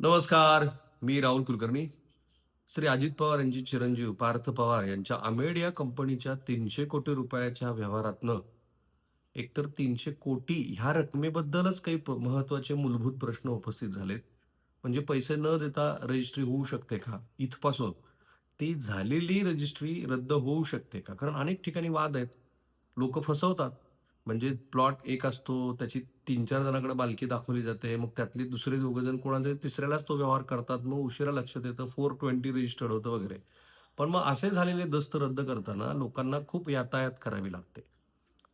नमस्कार मी राहुल कुलकर्णी. श्री अजित पवार यांचे चिरंजीव पार्थ पवार यांच्या अमेड या कंपनीच्या तीनशे कोटी रुपयाच्या व्यवहारातनं एकतर तीनशे कोटी ह्या रकमेबद्दलच काही महत्त्वाचे मूलभूत प्रश्न उपस्थित झालेत. म्हणजे पैसे न देता रजिस्ट्री होऊ शकते का? इथपासून ती झालेली रजिस्ट्री रद्द होऊ शकते का? कारण अनेक ठिकाणी वाद आहेत. लोक फसवतात. म्हणजे प्लॉट एक असतो त्याची तीन चार जणांकडे मालकी दाखवली जाते मग त्यातली दुसरे दोघं जण कोणाचे तिसऱ्यालाच तो व्यवहार करतात मग उशिरा लक्षात येतं फोर ट्वेंटी रजिस्टर्ड होतं वगैरे. पण मग असे झालेले दस्त रद्द करताना लोकांना खूप यातायात करावी लागते.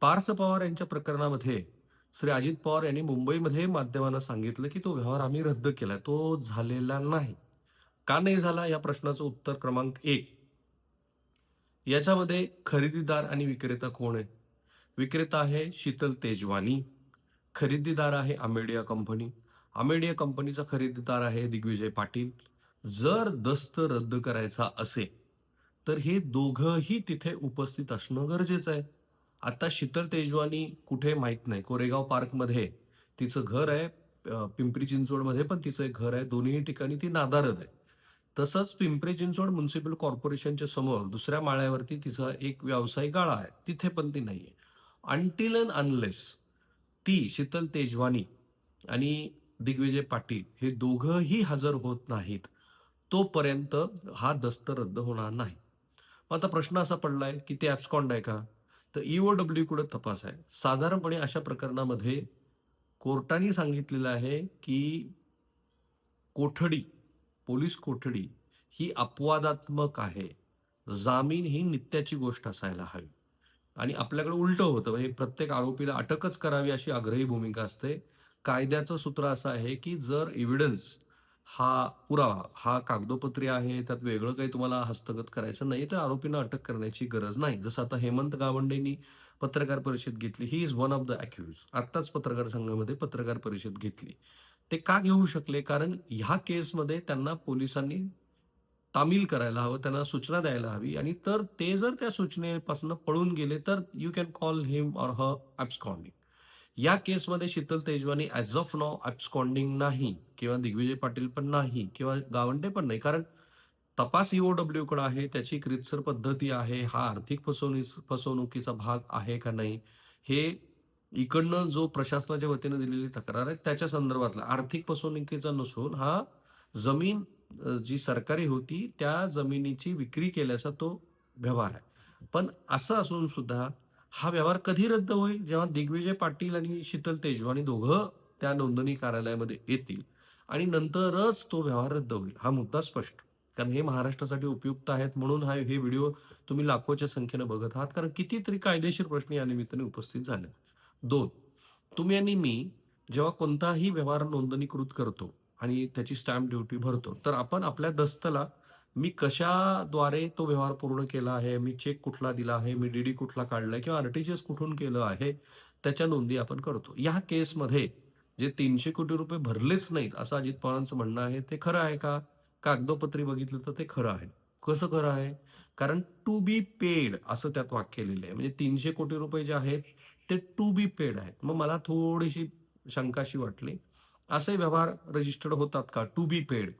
पार्थ पवार यांच्या प्रकरणामध्ये श्री अजित पवार यांनी मुंबईमध्ये माध्यमांना सांगितलं की तो व्यवहार आम्ही रद्द केला तो झालेला नाही. का नाही झाला? या प्रश्नाचं उत्तर क्रमांक एक. याच्यामध्ये खरेदीदार आणि विक्रेता कोण आहे विक्रेता आहे शीतल तेजवानी. खरेदीदार आहे अमेडिया कंपनी. अमेडिया कंपनीचा खरेदीदार आहे दिग्विजय पाटील. जर दस्त रद्द करायचा असेल तर हे दोघंही तिथे उपस्थित असणं गरजेचं आहे. आता शीतल तेजवानी कुठे माहीत नाही. कोरेगाव पार्कमध्ये तिचं घर आहे पिंपरी चिंचवडमध्ये पण तिचं एक घर आहे. दोन्ही ठिकाणी ती नादारद आहे. तसंच पिंपरी चिंचवड म्युन्सिपल कॉर्पोरेशनच्या समोर दुसऱ्या माळ्यावरती तिचा एक व्यावसायिक गाळा आहे. तिथे पण ती नाहीये. अनटिल अँड अनलेस ती शीतल तेजवानी आणि दिग्विजय पाटील हे दोघंही हजर होत नाहीत तोपर्यंत हा दस्त रद्द होणार नाही. मग आता प्रश्न असा पडलाय की ते ॲप्सकॉन्ड आहे का? तर ईओ डब्ल्यू कडे तपास आहे साधारणपणे अशा प्रकरणामध्ये कोर्टाने सांगितलेलं आहे की कोठडी पोलीस कोठडी ही अपवादात्मक आहे. जामीन ही नित्याची गोष्ट असायला हवी. आणि आपल्याकडे उलटं होतं. म्हणजे प्रत्येक आरोपीला अटकच करावी अशी आग्रही भूमिका असते. कायद्याचं सूत्र असं आहे की जर एव्हिडन्स हा पुरावा हा कागदोपत्री आहे त्यात वेगळं काही तुम्हाला हस्तगत करायचं नाही तर आरोपींना अटक करण्याची गरज नाही. जसं आता हेमंत गावंडेंनी पत्रकार परिषद घेतली. He is one of the accused आत्ताच पत्रकार संघामध्ये पत्रकार परिषद घेतली. ते का घेऊ शकले? कारण ह्या केसमध्ये त्यांना पोलिसांनी तामील करायला हवं त्यांना सूचना द्यायला हवी. आणि तर ते जर त्या सूचनेपासून पळून गेले तर you can call him or uh absconding या केसमध्ये शीतल तेजवानी ॲज ऑफ नॉ ॲब्स्कॉन्डिंग नाही किंवा दिग्विजय पाटील पण नाही किंवा गावंडे पण नाही. कारण तपास E ईओडब्ल्यू कडे आहे त्याची क्रितसर पद्धती आहे हा आर्थिक फसवणूक फसवणुकीचा भाग आहे का नाही हे इकडनं जो प्रशासनाच्या वतीने दिलेली तक्रार आहे त्याच्या संदर्भातला आर्थिक फसवणुकीचा नसून हा जमीन जी सरकारी होती त्या जमिनीची विक्री केल्याचा तो व्यवहार आहे. पण असं असून सुद्धा हा व्यवहार कधी रद्द होईल? जेव्हा दिग्विजय पाटील आणि शीतल तेजवानी दोघं त्या नोंदणी कार्यालयामध्ये येतील आणि नंतरच तो व्यवहार रद्द होईल हा मुद्दा स्पष्ट. कारण हे महाराष्ट्रासाठी उपयुक्त आहेत म्हणून हा हे व्हिडिओ तुम्ही लाखोच्या संख्येनं बघत आहात. कारण कितीतरी कायदेशीर प्रश्न या निमित्ताने उपस्थित झाले. दोन तुम्ही आणि मी जेव्हा कोणताही व्यवहार नोंदणीकृत करतो आणि त्याची स्टॅम्प ड्युटी भरतो. तर आपण आपल्या दस्तला मी कशाद्वारे तो व्यवहार पूर्ण केला आहे मी चेक कुठला दिला आहे मी डीडी कुठला काढलाय किंवा आरटीजीएस कुठून केलं आहे त्याच्या नोंदी आपण करतो. या केसमध्ये जे तीनशे कोटी रुपये भरलेच नाहीत असं अजित पवारांचं म्हणणं आहे ते खरं आहे का? कागदोपत्री बघितलं तर ते खरं आहे. कसं खरं आहे? कारण टू बी पेड असं त्यात वाक्य लिहिलं आहे म्हणजे तीनशे कोटी रुपये जे आहेत ते टू बी पेड आहेत. मग मला थोडीशी शंकाशी वाटली. असे व्यवहार रजिस्टर्ड होतात का? टू बी पेड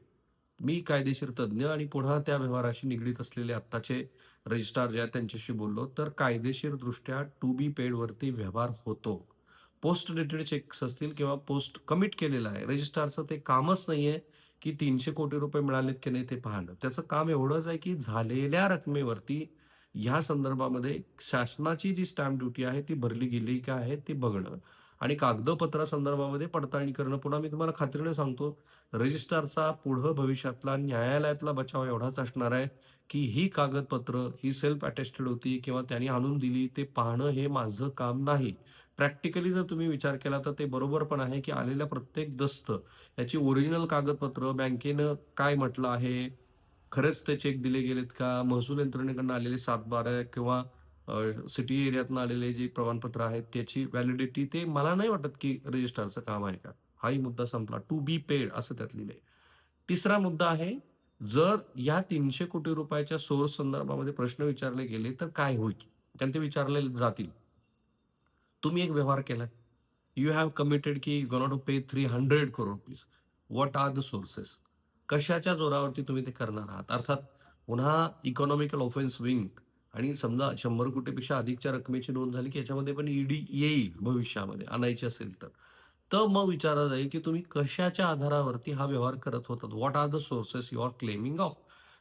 मी कायदेशीर तज्ज्ञ आणि पुन्हा त्या व्यवहाराशी निगडीत असलेले आत्ताचे रजिस्ट्रार जे आहेत त्यांच्याशी बोललो तर कायदेशीर दृष्ट्या टू बी पेडवरती व्यवहार होतो. पोस्ट डेटेड चेक्स असतील किंवा पोस्ट कमिट केलेलं आहे रजिस्ट्रारचं ते कामच नाहीये की तीनशे कोटी रुपये मिळालेत की नाही ते पाहणं. त्याचं काम एवढंच आहे की झालेल्या रकमेवरती ह्या संदर्भामध्ये शासनाची जी स्टॅम्प ड्युटी आहे ती भरली गेली का आहे ती बघणं. आणि कागदपत्रासंदर्भामध्ये पडताळणी करणं. पुन्हा मी तुम्हाला खात्रीने सांगतो रजिस्ट्रारचा पुढं भविष्यातला न्यायालयातला बचाव एवढाच असणार आहे की ही कागदपत्र ही सेल्फ अटेस्टेड होती किंवा त्यांनी आणून दिली ते पाहणं हे माझं काम नाही. प्रॅक्टिकली जर तुम्ही विचार केला तर ते बरोबर पण आहे की आलेल्या प्रत्येक दस्त याची ओरिजिनल कागदपत्र बँकेनं काय म्हटलं आहे खरंच ते चेक दिले गेलेत का महसूल यंत्रणेकडनं आलेले सातबारा किंवा सिटी एरियातनं आलेले जे प्रमाणपत्र आहेत त्याची व्हॅलिडिटी ते मला नाही वाटत की रजिस्ट्रारचं काम आहे का. हाही मुद्दा संपला. टू बी पेड असं त्यात लिहिलंय. तिसरा मुद्दा आहे जर या तीनशे कोटी रुपयाच्या सोर्स संदर्भामध्ये प्रश्न विचारले गेले तर काय होईल? कारण ते विचारले जातील. तुम्ही एक व्यवहार केलाय. यू हॅव कमिटेड की gonna to pay three hundred crore rupees what are the sources कशाच्या जोरावरती तुम्ही ते करणार आहात? अर्थात पुन्हा इकॉनॉमिकल ऑफेन्स विंग आणि समजा शंभर कोटीपेक्षा अधिकच्या रकमेची नोंद झाली की याच्यामध्ये पण ईडी येईल भविष्यामध्ये आणायची असेल तर. तर मग विचारलं जाईल की तुम्ही कशाच्या आधारावरती हा व्यवहार करत होतात? What are the sources you are claiming of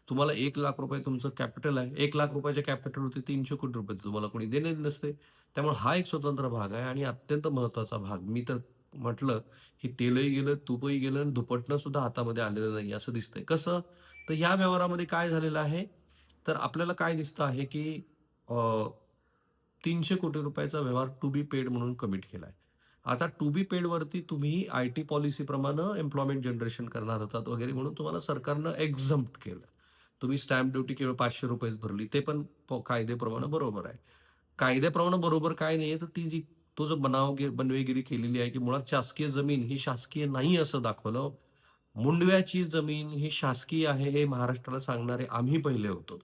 तुम्हाला एक लाख रुपये तुमचं कॅपिटल आहे. एक लाख रुपयाच्या कॅपिटलवरती तीनशे कोटी रुपये तुम्हाला कोणी देणे नसते. त्यामुळे हा एक स्वतंत्र भाग आहे आणि अत्यंत महत्त्वाचा भाग. मी तर म्हटलं की तेलही गेलं तुपही गेलं आणि दुपटणं सुद्धा हातामध्ये आलेलं नाही असं दिसतंय. कसं? तर ह्या व्यवहारामध्ये काय झालेलं आहे? तर आपल्याला काय दिसतं आहे की तीनशे कोटी रुपयाचा व्यवहार टू बी पेड म्हणून कमिट केला आहे आता टू बी पेडवरती तुम्ही आय टी पॉलिसीप्रमाणे एम्प्लॉयमेंट जनरेशन करणार होतात वगैरे म्हणून तुम्हाला सरकारनं एक्झम्प्ट केलं. तुम्ही स्टॅम्प ड्युटी केवळ पाचशे रुपयेच भरली ते पण प- कायदेप्रमाणे बरोबर आहे. कायद्याप्रमाणे बरोबर काय नाही तर ती जी तो जो बनाव बनवेगिरी केलेली आहे की मुळात शासकीय जमीन ही शासकीय नाही असं दाखवलं मुंडव्याची जमीन ही शासकीय आहे हे महाराष्ट्राला सांगणारे आम्ही पहिले होतो.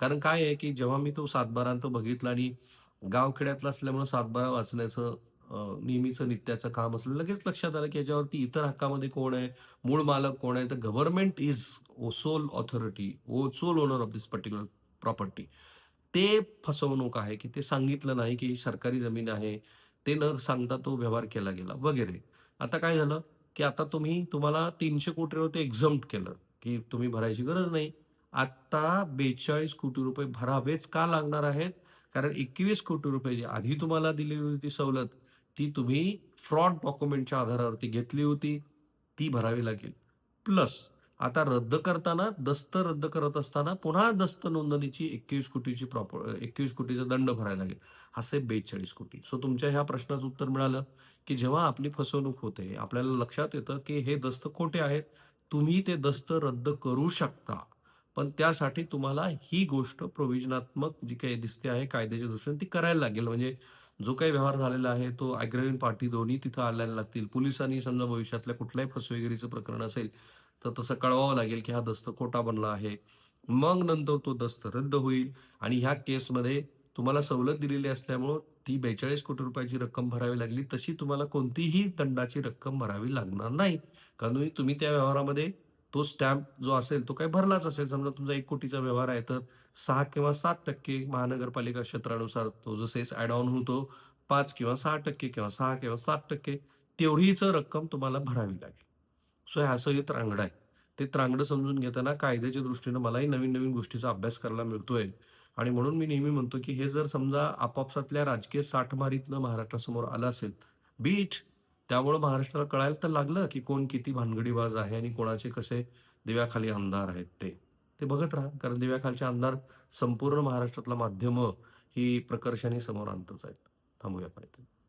कारण काय आहे की जेव्हा मी तो सातबारा तो बघितला आणि गावखेड्यातला असल्यामुळे सातबारा वाचण्याचं नेहमीचं नित्याचं काम असलं लगेच लक्षात आलं की याच्यावरती इतर हक्कामध्ये कोण आहे मूळ मालक कोण आहे तर government is sole authority oh sole owner of this particular property ते फसवणूक आहे की ते सांगितलं नाही की सरकारी जमीन आहे ते न सांगता तो व्यवहार केला गेला वगैरे. आता काय झालं की आता तुम्ही तुम्हाला तीनशे कोटीवर ते एक्झम्प्ट केलं की तुम्ही भरायची गरज नाही. आत्ता बेचाळीस कोटी रुपये भरावेच का लागणार आहेत? कारण एकवीस कोटी रुपये जी आधी तुम्हाला दिलेली होती सवलत ती तुम्ही फ्रॉड डॉक्युमेंटच्या आधारावरती घेतली होती ती भरावी लागेल. प्लस आता रद्द करताना दस्त रद्द करत असताना पुन्हा दस्त नोंदणीची एकवीस कोटीची प्रॉपर एकवीस कोटीचा दंड भरायला लागेल. असे बेचाळीस कोटी. सो तुमच्या ह्या प्रश्नाचं उत्तर मिळालं की जेव्हा आपली फसवणूक होते आपल्याला लक्षात येतं की हे दस्त खोटे आहेत. तुम्ही ते दस्त रद्द करू शकता. पण त्यासाठी तुम्हाला ही गोष्ट प्रोव्हिजनात्मक जी काही दिसते आहे कायद्याच्या दृष्टीने ती करायला लागेल. म्हणजे जो काही व्यवहार झालेला आहे तो अग्रवीण पार्टी दोन्ही तिथं आणायला लागतील. पोलिसांनी समजा भविष्यातल्या कुठल्याही फसवेगिरीचं प्रकरण असेल तर तसं कळवावं लागेल की हा दस्त खोटा बनला आहे. मग नंतर तो दस्त रद्द होईल आणि ह्या केसमध्ये तुम्हाला सवलत दिलेली असल्यामुळं ती बेचाळीस कोटी रुपयाची रक्कम भरावी लागली. तशी तुम्हाला कोणतीही दंडाची रक्कम भरावी लागणार नाही. कारण तुम्ही- तुम्ही त्या व्यवहारामध्ये तो स्टॅम्प जो असेल तो काही भरलाच असेल. समजा तुमचा एक कोटीचा व्यवहार आहे तर सहा किंवा सात टक्के महानगरपालिका क्षेत्रानुसार तो जो सेस ऍड ऑन होतो पाच किंवा सहा टक्के किंवा सहा किंवा सात टक्के तेवढीच रक्कम तुम्हाला भरावी लागेल. सो हे असं हे त्रांगडं आहे. ते त्रांगडं समजून घेताना कायद्याच्या दृष्टीनं मलाही नवीन नवीन गोष्टीचा अभ्यास करायला मिळतोय. आणि म्हणून मी नेहमी म्हणतो की हे जर समजा आपापसातल्या राजकीय साठमारीतलं महाराष्ट्रासमोर आलं असेल बीट त्यामुळं महाराष्ट्राला कळायला तर लागलं की कोण किती भानगडीबाज आहे आणि कोणाचे कसे दिव्याखाली आमदार आहेत ते. ते बघत राहा कारण दिव्याखालचे आमदार संपूर्ण महाराष्ट्रातला माध्यमं ही प्रकर्षाने समोर आणतच आहेत. थांबूया पाहिजे